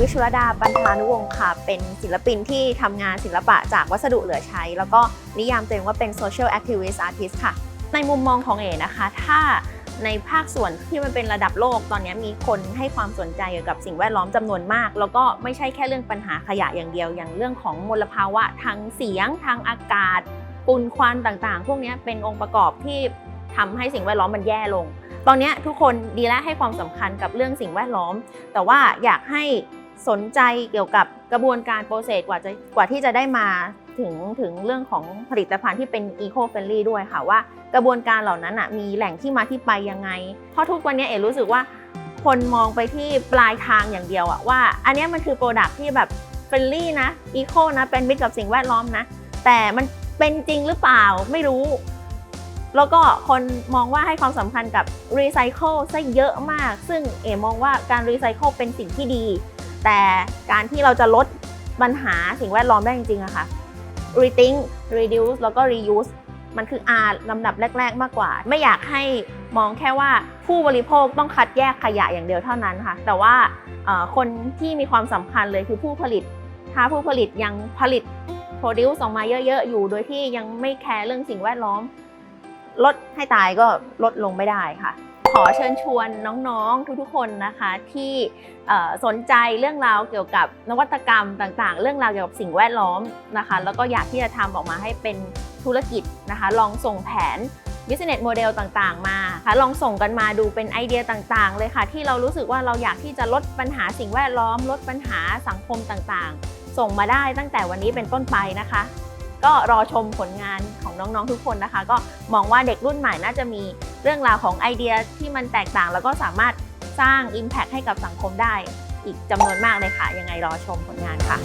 วิชรดาปันธานุวงศ์ค่ะ เป็นศิลปินที่ทำงานศิลปะจากวัสดุเหลือใช้ แล้วก็นิยามตัวเองว่าเป็น social activist artist ค่ะ ในมุมมองของเอ๋นะคะ ถ้าในภาคส่วนที่มันเป็นระดับโลกตอนนี้มีคนให้ความสนใจเกี่ยวกับสิ่งแวดล้อมจำนวนมาก แล้วก็ไม่ใช่แค่เรื่องปัญหาขยะอย่างเดียว อย่างเรื่องของมลภาวะทางเสียงทางอากาศฝุ่นควันต่างๆ พวกนี้เป็นองค์ประกอบที่ทำให้สิ่งแวดล้อมมันแย่ลง ตอนนี้ทุกคนดีและให้ความสำคัญกับเรื่องสิ่งแวดล้อม แต่ว่าอยากให้ สนใจเกี่ยวกับกระบวนการโปรเซสกว่าจะกว่าที่จะได้มาถึงถึงเรื่องของผลิตภัณฑ์ที่เป็นอีโคเฟ n ลี่ด้วยค่ะว่ากระบวนการเหล่านั้นอะมีแหล่งที่มาที่ไปยังไง เพราะทุกวันนี้เอ๋รู้สึกว่าคนมองไปที่ปลายทางอย่างเดียวอะว่า อันนี้มันคือโปรดักที่แบบเฟ n ลี่นะอีโคนะเป็นมิตรกับสิ่งแวดล้อมนะ แต่มันเป็นจริงหรือเปล่าไม่รู้ แล้วก็คนมองว่าให้ความสำคัญกับรีไซเคิลซะเยอะมาก ซึ่งเอ๋มองว่าการรีไซเคิลเป็นสิ่งที่ดี แต่การที่เราจะลดปัญหาสิ่งแวดล้อมได้จริงๆอะค่ะ rethink reduce แล้วก็ reuse มันคือ R ลำดับแรก ๆ มากกว่า ไม่อยากให้มองแค่ว่าผู้บริโภคต้องคัดแยกขยะอย่างเดียวเท่านั้นค่ะ แต่ว่าคนที่มีความสำคัญเลยคือผู้ผลิต ถ้าผู้ผลิตยังผลิต produce ออกมาเยอะๆ อยู่ โดยที่ยังไม่แคร์เรื่องสิ่งแวดล้อม ลดให้ตายก็ลดลงไม่ได้ค่ะ ขอเชิญชวนน้องๆทุกๆคนนะคะที่สนใจเรื่องราวเกี่ยวกับนวัตกรรมต่างๆ เรื่องราวเกี่ยวกับสิ่งแวดล้อมนะคะ แล้วก็อยากที่จะทำออกมาให้เป็นธุรกิจนะคะ ลองส่งแผน business model ต่างๆ มาค่ะลองส่งกันมาดูเป็นไอเดียต่างๆ เลยค่ะ ที่เรารู้สึกว่าเราอยากที่จะลดปัญหาสิ่งแวดล้อม ลดปัญหาสังคมต่างๆ ส่งมาได้ตั้งแต่วันนี้เป็นต้นไปนะคะ ก็รอชมผลงานของน้องๆทุกคนนะคะ ก็มองว่าเด็กรุ่นใหม่น่าจะมี เรื่องราวของไอเดียที่มันแตกต่าง แล้วก็สามารถสร้าง Impact ให้กับสังคมได้ อีกจำนวนมากเลยค่ะ ยังไงรอชมผลงานค่ะ